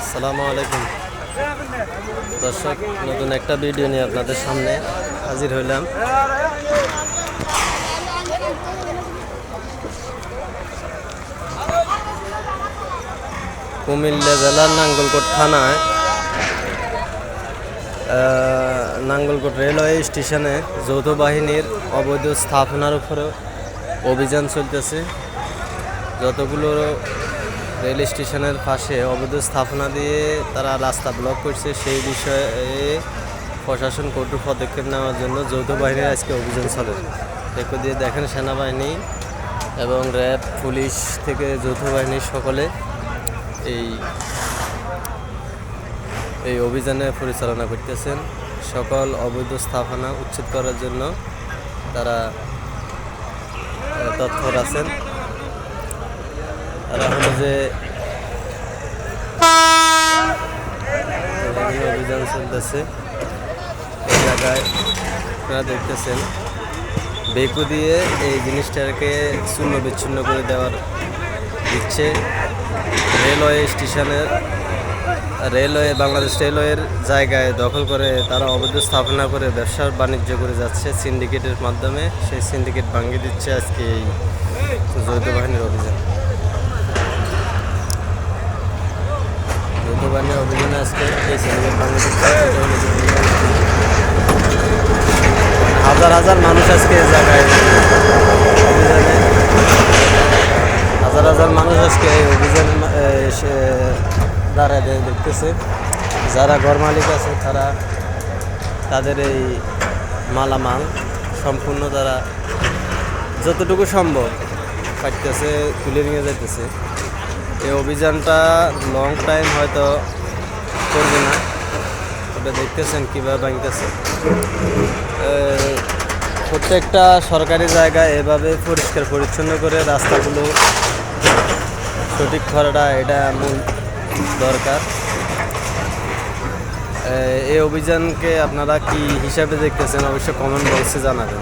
আসসালামু আলাইকুম। দর্শক, নতুন একটা ভিডিও নিয়ে আপনাদের সামনে হাজির হইলাম। কুমিল্লা জেলার নাঙ্গলকোট থানায় নাঙ্গলকোট রেলওয়ে স্টেশনে যৌথ বাহিনীর অবৈধ স্থাপনার উপরে অভিযান চলতেছে। যতগুলো রেল স্টেশনের পাশে অবৈধ স্থাপনা দিয়ে তারা রাস্তা ব্লক করছে, সেই বিষয়ে প্রশাসন কঠোর পদক্ষেপ নেওয়ার জন্য যৌথ বাহিনীর আজকে অভিযান চলে। দেখো দিয়ে দেখেন সেনাবাহিনী এবং র্যাব, পুলিশ থেকে যৌথ বাহিনীর সকলে এই এই অভিযানে পরিচালনা করতেছেন। সকল অবৈধ স্থাপনা উচ্ছেদ করার জন্য তারা তৎপর আছেন। আর যে অভিযান চলতেছে, এই জায়গায় আপনারা দেখতেছেন, বেকু দিয়ে এই জিনিসটাকে শূন্য বিচ্ছিন্ন করে দেওয়ার দিচ্ছে রেলওয়ে স্টেশনের, রেলওয়ে, বাংলাদেশ রেলওয়ের জায়গায় দখল করে তারা অবৈধ স্থাপনা করে ব্যবসা বাণিজ্য করে যাচ্ছে। সিন্ডিকেটের মাধ্যমে সেই সিন্ডিকেট ভাঙিয়ে দিচ্ছে আজকে এই যৌথ বাহিনীর অভিযান যৌথ বাহিনীর অভিযানে হাজার হাজার মানুষ আজকে জায়গায় হাজার হাজার মানুষ আজকে এই অভিযান দাঁড়ায় দেখতেছে। যারা ঘর মালিক আছে, তারা তাদের এই মালামাল সম্পূর্ণ তারা যতটুকু সম্ভব কাটতেছে, তুলে নিয়ে যাইতেছে। এই অভিযানটা লং টাইম হয়তো করবে না। তবে দেখতেছেন কীভাবে ভাঙতেছে। প্রত্যেকটা সরকারি জায়গায় এভাবে পরিষ্কার পরিচ্ছন্ন করে রাস্তাগুলো সঠিক করাটা এটা মূল দরকার। এই অভিযানকে আপনারা কি হিসাবে দেখতেছেন? অবশ্যই কমেন্ট বক্সে জানাবেন।